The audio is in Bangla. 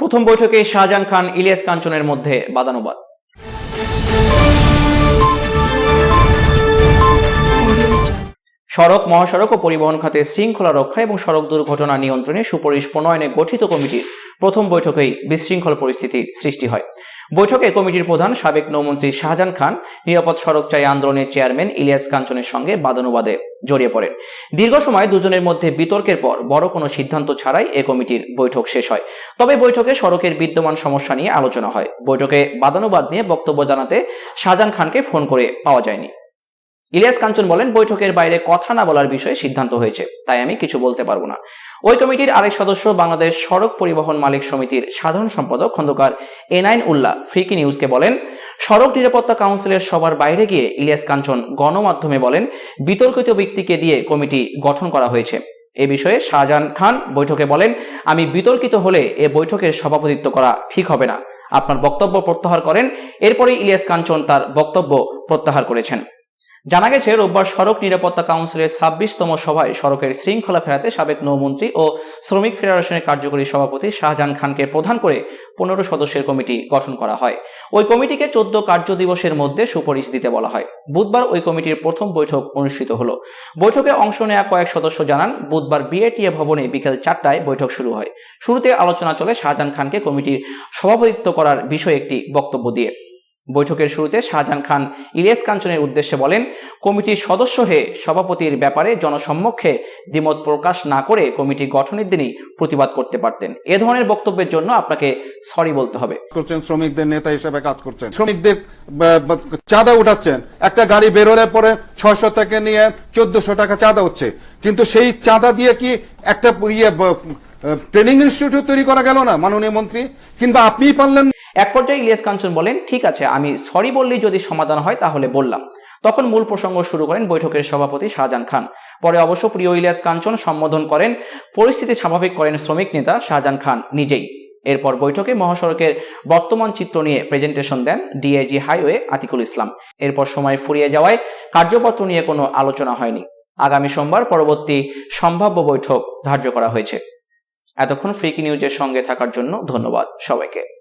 প্রথম বৈঠকে শাহজাহান খান, ইলিয়াস কাঞ্চনের মধ্যে বাদানুবাদ। সড়ক, মহাসড়ক ও পরিবহন খাতে শৃঙ্খলা রক্ষা এবং সড়ক দুর্ঘটনা নিয়ন্ত্রণে সুপরিশ প্রণয়নে গঠিত কমিটির প্রথম বৈঠকেই বিশৃঙ্খল পরিস্থিতির সৃষ্টি হয়। বৈঠকে কমিটির প্রধান সাবেক নৌমন্ত্রী শাহজাহান খান, নিরাপদ সড়ক চাই আন্দোলনের চেয়ারম্যান ইলিয়াস কাঞ্চনের সঙ্গে বাদানুবাদে জড়িয়ে পড়েন। দীর্ঘ সময় দুজনের মধ্যে বিতর্কের পর বড় কোনো সিদ্ধান্ত ছাড়াই এ কমিটির বৈঠক শেষ হয়। তবে বৈঠকে সড়কের বিদ্যমান সমস্যা নিয়ে আলোচনা হয়। বৈঠকে বাদানুবাদ নিয়ে বক্তব্য জানাতে শাহজাহান খানকে ফোন করে পাওয়া যায়নি। ইলিয়াস কাঞ্চন বলেন, বৈঠকের বাইরে কথা না বলার বিষয়ে সিদ্ধান্ত হয়েছে, তাই আমি কিছু বলতে পারব না। ওই কমিটির আরেক সদস্য বাংলাদেশ সড়ক পরিবহন মালিক সমিতির সাধারণ সম্পাদক খন্দকার এনাইন উল্লাহ ফ্রিকি নিউজকে বলেন, সড়ক নিরাপত্তা কাউন্সিলের সবার বাইরে গিয়ে ইলিয়াস কাঞ্চন গণমাধ্যমে বলেন, বিতর্কিত ব্যক্তিকে দিয়ে কমিটি গঠন করা হয়েছে। এ বিষয়ে শাহজাহান খান বৈঠকে বলেন, আমি বিতর্কিত হলে এ বৈঠকের সভাপতিত্ব করা ঠিক হবে না। আপনার বক্তব্য প্রত্যাহার করেন এরপরে ইলিয়াস কাঞ্চন তার বক্তব্য প্রত্যাহার করেছেন। জানা গেছে, রোববার সড়ক নিরাপত্তা কাউন্সিলের ছাব্বিশতম সভায় সড়কের শৃঙ্খলা ফেরাতে সাবেক নৌমন্ত্রী ও শ্রমিক ফেডারেশনের কার্যকরী সভাপতি শাহজাহান খানকে প্রধান করে পনেরো সদস্যের কমিটি গঠন করা হয়। ওই কমিটিকে চোদ্দ কার্য দিবসের মধ্যে সুপারিশ দিতে বলা হয়। বুধবার ওই কমিটির প্রথম বৈঠক অনুষ্ঠিত হলো। বৈঠকে অংশ নেওয়া কয়েক সদস্য জানান, বুধবার বিএটিএ ভবনে বিকেল চারটায় বৈঠক শুরু হয়। শুরুতে আলোচনা চলে শাহজাহান খানকে কমিটির সভাপতিত্ব করার বিষয়ে একটি বক্তব্য দিয়ে। বৈঠকের শুরুতে শাহজাহান খান ইলিয়াস কাঞ্চনের উদ্দেশ্যে বলেন, কমিটির সদস্য হয়ে সভাপতির ব্যাপারে জনসম্মুখে দ্বিমত প্রকাশ না করে কমিটি গঠনের দিনই প্রতিবাদ করতে পারতেন। এ ধরনের বক্তব্যের জন্য আপনাকে সরি বলতে হবে। করছেন শ্রমিকদের নেতা হিসেবে কাজ করছেন। শ্রমিকদের চাঁদা উঠাচ্ছেন। একটা গাড়ি বেরোলে পরে ছয়শো থেকে নিয়ে চোদ্দশো টাকা চাঁদা হচ্ছে। কিন্তু সেই চাঁদা দিয়ে কি একটা ইয়ে ট্রেনিং ইনস্টিটিউট তৈরি করা গেল না, মাননীয় মন্ত্রী? কিংবা আপনিই পারলেন এক পর্যায়ে ইলিয়াস কাঞ্চন বলেন, ঠিক আছে, আমি সরি বললেই যদি সমাধান হয়, তাহলে বললাম। তখন মূল প্রসঙ্গ শুরু করেন বৈঠকের সভাপতি শাহজাহান খান। পরে অবশ্য প্রিয় ইলিয়াস কাঞ্চন সম্বোধন করেন পরিস্থিতি স্বাভাবিক করেন শ্রমিক নেতা শাহজাহান খান নিজেই। এরপর বৈঠকে মহাসড়কের বর্তমান চিত্র নিয়ে প্রেজেন্টেশন দেন ডিআইজি হাইওয়ে আতিকুল ইসলাম। এরপর সময় ফুরিয়ে যাওয়ায় কার্যপত্র নিয়ে কোনো আলোচনা হয়নি। আগামী সোমবার পরবর্তী সম্ভাব্য বৈঠক ধার্য করা হয়েছে। এতক্ষণ ফ্রিকি নিউজের সঙ্গে থাকার জন্য ধন্যবাদ সবাইকে।